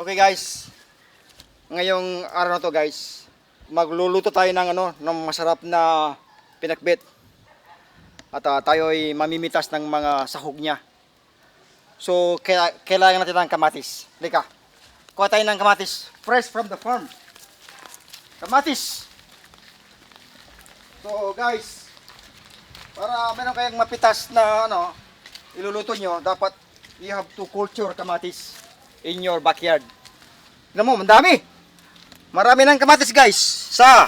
Okay guys, ngayong araw na to guys, magluluto tayo ng ano, ng masarap na pinakbit. At ah, tayo ay mamimitas ng mga sahog niya. So, kaya, kailangan natin ng kamatis. Lika, kuha tayo ng kamatis, fresh from the farm. Kamatis! So guys, para meron kayong mapitas na ano, iluluto nyo, dapat you have to culture kamatis in your backyard. Tignan mo, mandami. Marami ng kamatis guys. Sa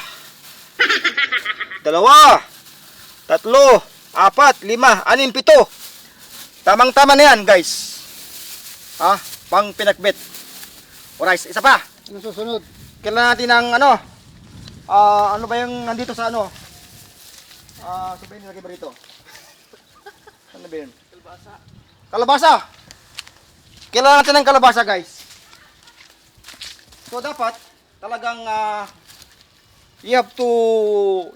dalawa, tatlo, apat, lima, anim, pito. Tamang-tama na yan guys. Ha? Pang pinakbit. Alright, isa pa. Ano susunod? Kailangan natin ng ano, ah, ano ba yung nandito sa ano? Ah, sabihin nilagay ba rito? Ano ba yun? Kalabasa. Kalabasa! Kailangan natin ng kalabasa, guys. So, dapat, talagang, ah, you have to,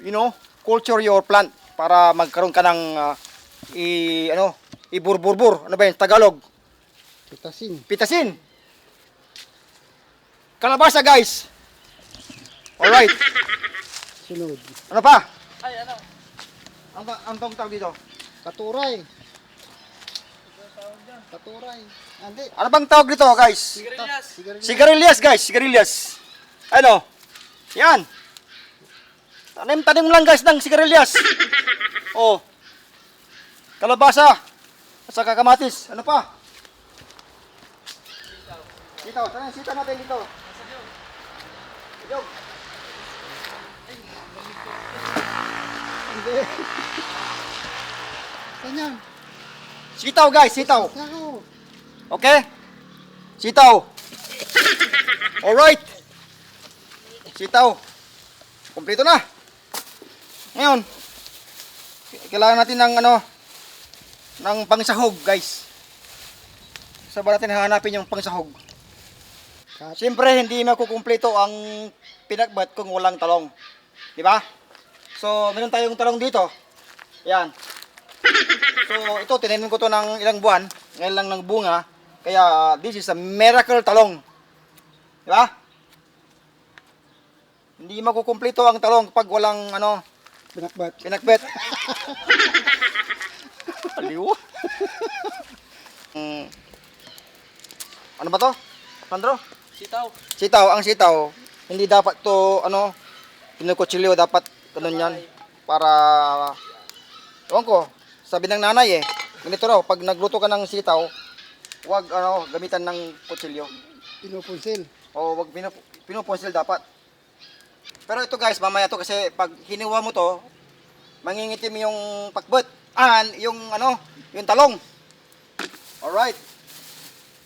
you know, culture your plant para magkaroon ka ng, ah, i, ano, iburburbur. Ano ba yun? Tagalog. Pitasin. Pitasin. Kalabasa, guys. Alright. Sunod. Ano pa? Ay, ano? Ang, ang tawag dito? Katuray. Katuray. Hindi. Ano bang tawag dito, guys? Sigarilyas. Sigarilyas, guys. Sigarilyas. Ano? Yan. Tanim-tanim lang, guys, ng sigarilyas. oh. Kalabasa. At saka kamatis. Ano pa? Dito. Saan sita natin dito? Dito. Hindi. Saan yan? Sitaw, guys. Sitaw. Okay? Sitaw. Alright. Sitaw. Kompleto na. Ngayon, kailangan natin ng ano, ng pangsahog, guys. Saan ba natin hahanapin yung pangsahog? Siyempre, hindi makukumpleto ang pinakbat kung walang talong. Di ba? So, meron tayong talong dito. Yan. So, ito, tinanim ko to ng ilang buwan. Ngayon lang ng bunga. Kaya, this is a miracle talong. Di ba? Hindi makukumpleto ang talong pag walang, ano, Pinakbat. pinakbet. Aliw. Mm. Ano ba to? Sandro? Sitaw. Sitaw, ang sitaw, hindi dapat to, ano, pinukutsilyo, dapat, ganun yan, para, ewan ko, sabi ng nanay eh, ganito raw, pag nagluto ka ng sitaw, wag, ano, gamitan ng kutsilyo. Pinupunsil. O wag pinup pinupunsil dapat. Pero ito guys, mamaya to kasi pag hiniwa mo to, mangingitim yung pakbet. Ah, yung ano, yung talong. Alright.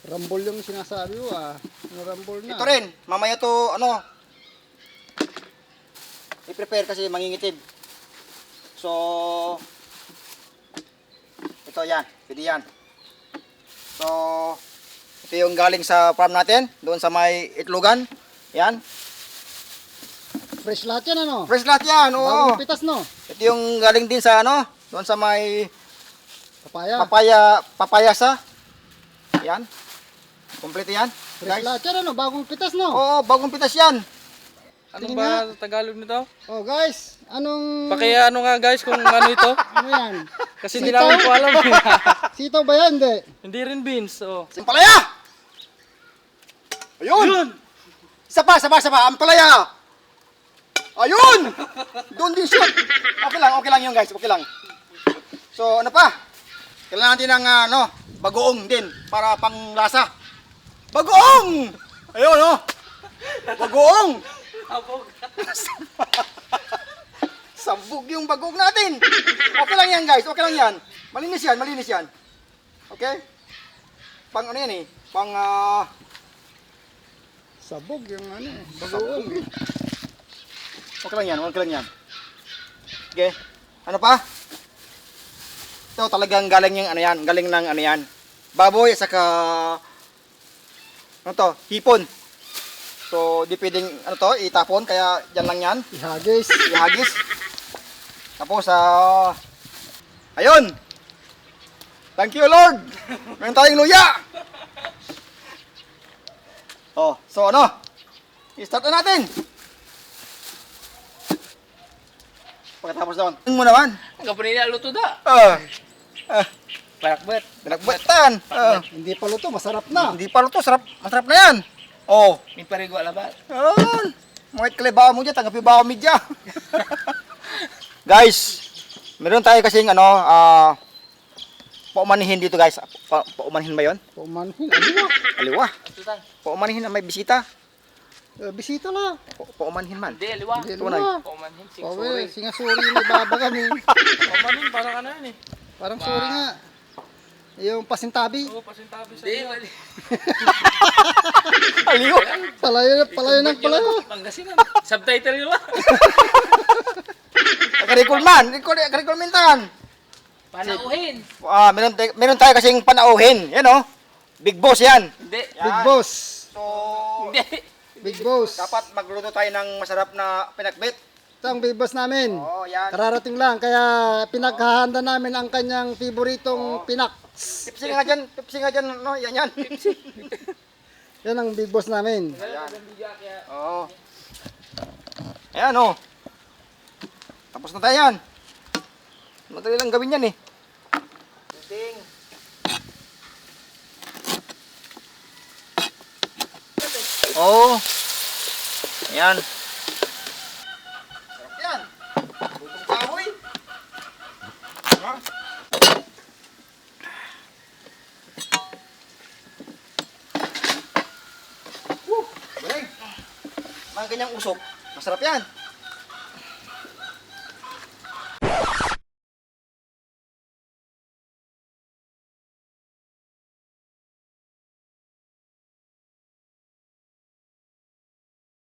Rambol yung sinasabi mo ah. Ano rambol na? Ito rin, mamaya to, ano, i-prepare kasi mangingitim. So, ito yan, pwede yan. So, ito yung galing sa farm natin, doon sa may itlogan. Yan, Fresh lahat yan ano? fresh lahat yan, oo. Bagong pitas no? Ito yung galing din sa ano, doon sa may Papaya. papaya, papayasa. Yan. Kompleto yan. Fresh Guys. lahat yan ano? Bagong pitas no? Oo, bagong pitas yan. Ano ba Tagalog nito? Oh guys, anong... Pakiya ano nga guys kung ano ito? Ano yan? Kasi hindi namin po alam. Sitaw ba yan? Hindi. hindi rin beans. Oh. Simpalaya! Ayun! Isa pa, isa pa, isa pa. Ampalaya! Ayun! Doon din shoot. Okay lang, okay lang yun guys. Okay lang. So, ano pa? Kailangan natin ng ah, ano, bagoong din para pang lasa. Bagoong! Ayun, oh. Bagoong! Sabog yung bagong natin. Okay lang yan guys, okay lang yan. Malinis yan, malinis yan. Okay? Pang ano yan eh, pang ah, Sabog yung ano eh. Bagoong. okay lang yan, okay lang yan. Okay? Ano pa? Ito talagang galing yung ano yan, galing ng ano yan. Baboy saka ano to, hipon. So, di pwedeng ano to, itapon, kaya dyan lang yan. Ihagis. ihagis. Tapos, ah, ayun. Thank you, Lord. Meron tayong luya. Oh, so ano? I-start na natin. Pagkatapos doon. Ano mo naman? Ang kapanila luto da. Ah. Ah, Balakbet. pinagbuetan. Ah, Hindi pa luto, masarap na. hindi pa luto, sarap, masarap na yan. Oh, May parigo alabat. Yan. Mga kalibaw mo dyan, tagapibaw media. guys, meron tayo kasing ano, ah, paumanihin dito guys. Pa, paumanihin ba yun? Pumanhin, ano? Aliwa. Tan. Paumanihin na may bisita. Eh, bisita lang. Pa, paumanihin man. Hindi, aliwa. Hindi, Tunay. ano Pumanhin, sing Oh, sorry. singasuri yung ibaba kami. Pumanhin, parang ano yun eh. Parang sorry nga. Yung pasintabi. Oo, pasintabi sa iyo. Aliwa. Palayo, palayo ng palayo. Pangasinan. Subtitle yun ba? Karikul man. Mintan. Panauhin. Ah, meron, tayo- meron tayo kasing panauhin. Yan oh. Big boss yan. Hindi. Big boss. So, Hindi. Big boss. dapat magluto tayo ng masarap na pinakbit. Ito ang big boss namin. Oh, yan. Kararating lang, kaya pinaghahanda namin ang kanyang favoritong pinak. Pipsi nga dyan. Pipsi nga dyan. No, yan yan. Yan ang big boss namin. Oo. Ayan o. Tapos na tayo yan. Madali lang gawin yan eh. Ting. Oo. Ayan. Sarap yan. Lutong kahoy. Ha? Woo! Galing. Mga ganyang usok. Masarap yan.